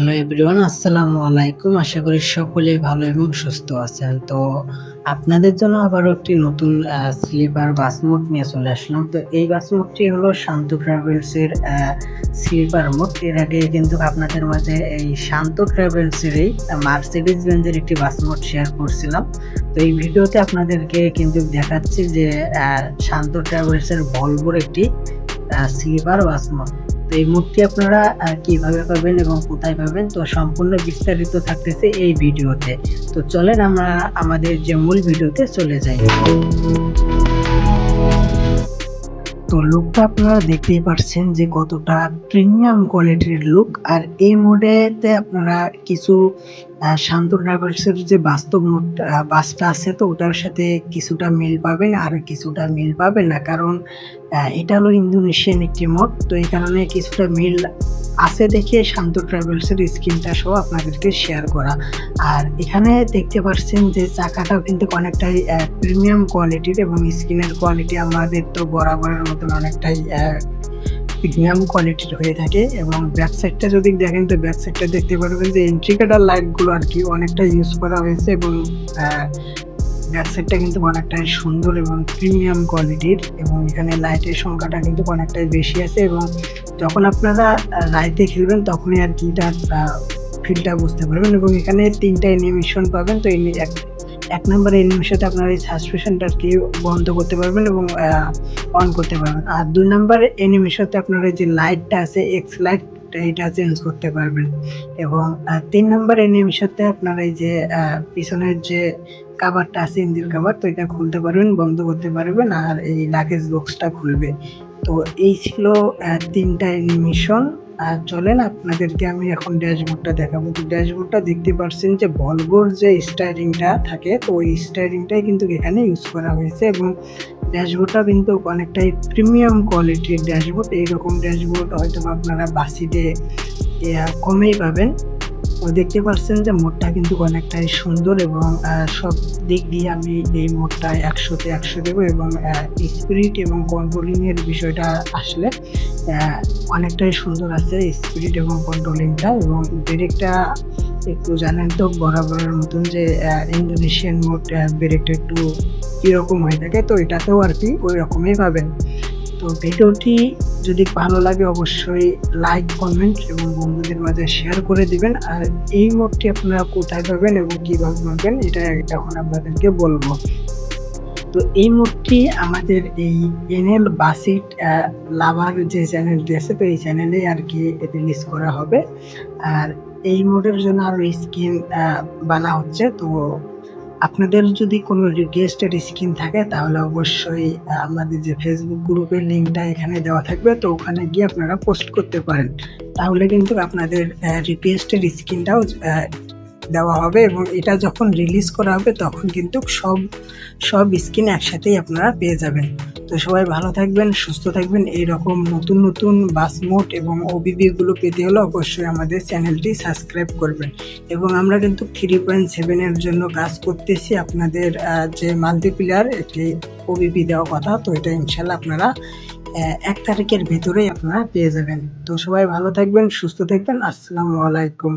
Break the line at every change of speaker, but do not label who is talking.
Hello everyone আসসালামু আলাইকুম। আশা করি সকলেই ভালো এবং সুস্থ আছেন। তো আপনাদের জন্য আবারও একটি নতুন স্লিপার বাস মোড নিয়ে চলে আসলাম। তো এই বাস মোডটি হলো শান্ত ট্রাভেলসের স্লিপার মোড এর আগে কিন্তু আপনাদের মাঝে এই শান্ত ট্রাভেলসেরই মার্সিডিজ বেঞ্জের একটি বাস মোড শেয়ার করছিলাম। তো এই ভিডিওতে আপনাদেরকে কিন্তু দেখাচ্ছি যে শান্ত ট্রাভেলসের ভলভোর একটি স্লিপার বাস মোড তো এই মূর্তি আপনারা কীভাবে পাবেন এবং কোথায় পাবেন? তো সম্পূর্ণ বিস্তারিত থাকতেছে এই ভিডিওতে। তো চলেন আমরা আমাদের যে মূল ভিডিওতে চলে যাই। তো লুকটা আপনারা দেখতেই পারছেন যে কতটা প্রিমিয়াম কোয়ালিটির লুক আর এই মোডেতে আপনারা কিছু শান্ত ট্রাভেলসের যে বাস্তব বাসটা আছে তো, ওটার সাথে কিছুটা মিল পাবে, আর কিছুটা মিল পাবে না। কারণ এটা হলো ইন্দোনেশিয়ান একটি মোড তো এই কারণে কিছুটা মিল আছে দেখে শান্ত ট্রাভেলসের স্ক্রিনটা সহ আপনাদেরকে শেয়ার করা। আর এখানে দেখতে পাচ্ছেন যে চাকাটাও কিন্তু অনেকটাই প্রিমিয়াম কোয়ালিটির এবং স্ক্রিনের কোয়ালিটি আমাদের তো বরাবরের মতন অনেকটাই প্রিমিয়াম কোয়ালিটির হয়ে থাকে এবং ব্যাক সাইডটা যদি দেখেন তো ব্যাক সাইডটা দেখতে পারবেন যে ইন্ট্রিকেটার লাইটগুলো আর কি অনেকটা ইউজ করা হয়েছে এবং ব্যাক সাইডটা কিন্তু অনেকটাই সুন্দর এবং প্রিমিয়াম কোয়ালিটির এবং এখানে লাইটের সংখ্যাটা কিন্তু অনেকটাই বেশি আছে এবং যখন আপনারা রাইতে খেলবেন তখনই আর কি এটার ফিলটা বুঝতে পারবেন এবং এখানে তিনটা অ্যানিমেশন পাবেন। তো এক এক নম্বর অ্যানিমেশনটা আপনার এই সাসপেশনটা আর কি বন্ধ করতে পারবেন এবং অন করতে পারবেন। আর দুই নম্বর অ্যানিমেশনতে আপনার যে লাইটটা আছে এক্স লাইট এটা চেঞ্জ করতে পারবেন। এবং তিন নম্বর অ্যানিমেশনতে আপনার এই যে পিছনের যে কাভারটা আছে, ইঞ্জিন কাভার তো এটা খুলতে পারবেন, বন্ধ করতে পারবেন আর এই লাগেজ বক্সটা খুলবে। তো এই ছিল তিনটা অ্যানিমেশন আর চলেন আপনাদেরকে আমি এখন ড্যাশবোর্ডটা দেখাবো। তো ড্যাশবোর্ডটা দেখতে পাচ্ছেন যে ভলভোর যে স্টাইরিংটা থাকে, তো ওই স্টাইরিংটাই কিন্তু এখানে ইউজ করা হয়েছে এবং ড্যাশবোর্ডটা কিন্তু অনেকটাই প্রিমিয়াম কোয়ালিটির ড্যাশবোর্ড। এইরকম ড্যাশবোর্ড হয়তো আপনারা বাসিতে কমেই পাবেন। দেখতে পাচ্ছেন যে মোডটা কিন্তু অনেকটাই সুন্দর এবং সব দিক দিয়ে আমি এই মোডটা একশোতে একশো দেবো এবং স্পিরিট এবং কন্ট্রোলিংয়ের বিষয়টা আসলে অনেকটাই সুন্দর আছে স্পিরিট এবং কন্ট্রোলিংটা এবং ব্রেকটা একটু জানেন তো বরাবরের মতন যে ইন্দোনেশিয়ান মোড ব্রেকটা একটু কীরকম হয়ে থাকে তো এটাতেও আর কি ওই রকমই পাবেন। তো ভিডিওটি যদি ভালো লাগে অবশ্যই লাইক কমেন্ট এবং বন্ধুদের মাঝে শেয়ার করে দিবেন। আর এই মোডটি আপনারা কোথায় পাবেন এবং কীভাবে পাবেন, এটা এখন আপনাদেরকে বলব। তো এই মোডটি আমাদের এই এনএল বাসিট লাভার যে চ্যানেলটি আছে, তো এই চ্যানেলে আর কি রিলিজ করা হবে। আর এই মোডের জন্য আরও স্কিন বানা হচ্ছে, তো আপনাদের যদি কোনো রিকোয়েস্টেড স্কিন থাকে, তাহলে অবশ্যই আমাদের যে ফেসবুক গ্রুপের লিঙ্কটা এখানে দেওয়া থাকবে, তো ওখানে গিয়ে আপনারা পোস্ট করতে পারেন। তাহলে কিন্তু আপনাদের রিকোয়েস্টের স্কিনটাও দেওয়া হবে এবং এটা যখন রিলিজ করা হবে, তখন কিন্তু সব সব স্কিন একসাথেই আপনারা পেয়ে যাবেন। তো সবাই ভালো থাকবেন, সুস্থ থাকবেন। এই রকম নতুন নতুন বাসমোট এবং ওবিবিগুলো পেতে হলে অবশ্যই আমাদের চ্যানেলটি সাবস্ক্রাইব করবেন। এবং আমরা কিন্তু থ্রি পয়েন্ট সেভেনের জন্য কাজ করতেছি। আপনাদের যে মাল্টিপ্লেয়ার একটি ওবিপি দেওয়া কথা, তো এটা ইনশাল্লাহ আপনারা এক তারিখের ভেতরেই আপনারা পেয়ে যাবেন। তো সবাই ভালো থাকবেন, সুস্থ থাকবেন। আসসালামু আলাইকুম।